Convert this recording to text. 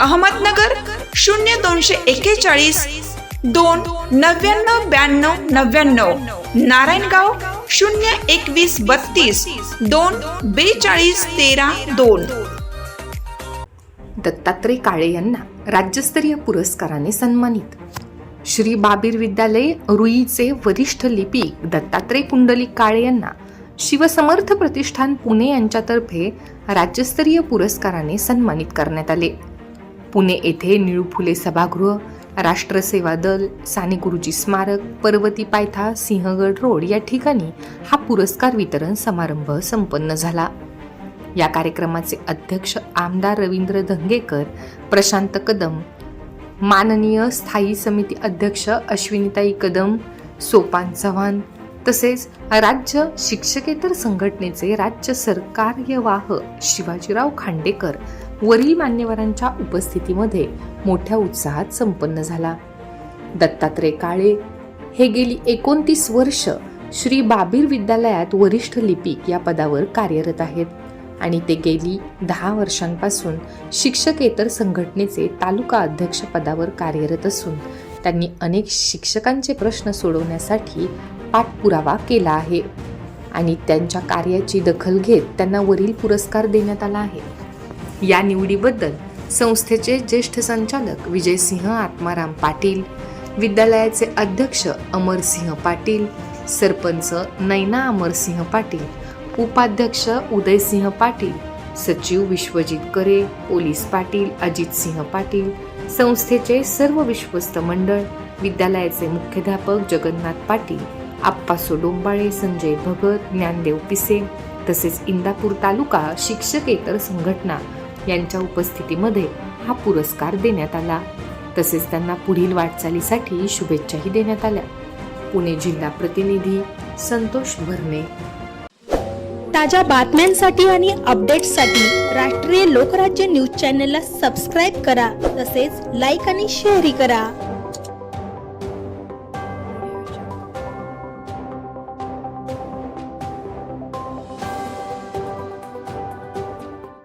अहमदनगर शून्य दोनशे एक्केचाळीस दोन नव्याण्णव ब्याण्णव नव्याण्णव. नारायणगाव शून्य एकवीस बत्तीस दोन बेचाळीस तेरा दोन. दत्तात्रय काळे यांना राज्यस्तरीय पुरस्काराने सन्मानित. श्री बाबीर विद्यालय रुईचे वरिष्ठ लिपिक दत्तात्रय पुंडलिक काळे यांना शिवसमर्थ प्रतिष्ठान पुणे यांच्यातर्फे राज्यस्तरीय पुरस्काराने सन्मानित करण्यात आले. पुणे येथे निळू फुले सभागृह राष्ट्रसेवा दल साने गुरुजी स्मारक पर्वती पायथा सिंहगड रोड या ठिकाणी हा पुरस्कार वितरण समारंभ संपन्न झाला. या कार्यक्रमाचे अध्यक्ष आमदार रवींद्र धंगेकर प्रशांत कदम माननीय स्थायी समिती अध्यक्ष अश्विनीताई कदम सोपान चव्हाण तसेच राज्य शिक्षकेतर संघटनेचे राज्य सरकार्यवाह शिवाजीराव खांडेकर वरील मान्यवरांच्या उपस्थितीमध्ये मोठ्या उत्साहात संपन्न झाला. दत्तात्रय काळे हे गेली एकोणतीस वर्ष श्री बाबीर विद्यालयात वरिष्ठ लिपिक या पदावर कार्यरत आहेत आणि ते गेली दहा वर्षांपासून शिक्षकेतर संघटनेचे तालुका अध्यक्ष पदावर कार्यरत असून त्यांनी अनेक शिक्षकांचे प्रश्न सोडवण्यासाठी पाठपुरावा केला आहे आणि त्यांच्या कार्याची दखल घेत त्यांना वरील पुरस्कार देण्यात आला आहे. या निवडीबद्दल संस्थेचे ज्येष्ठ संचालक विजयसिंह आत्माराम पाटील विद्यालयाचे अध्यक्ष अमरसिंह पाटील सरपंच नैना अमरसिंह पाटील उपाध्यक्ष उदयसिंह पाटील सचिव विश्वजित करे पोलीस पाटील अजित सिंह पाटील संस्थेचे सर्व विश्वस्त मंडळ विद्यालयाचे मुख्याध्यापक जगन्नाथ पाटील आप्पासो डोंबाळे संजय भगत ज्ञानदेव पिसे तसेच इंदापूर तालुका शिक्षकेतर संघटना यांच्या उपस्थितीमध्ये हा पुरस्कार देण्यात आला. तसेच त्यांना पुढील वाटचालीसाठी शुभेच्छाही देण्यात आल्या. पुणे जिल्हा प्रतिनिधी संतोष भरणे. ताज्या बातम्यांसाठी आणि अपडेट्ससाठी राष्ट्रीय लोकराज्य न्यूज चॅनलला सबस्क्राईब करा. तसेच लाईक आणि शेअरही करा.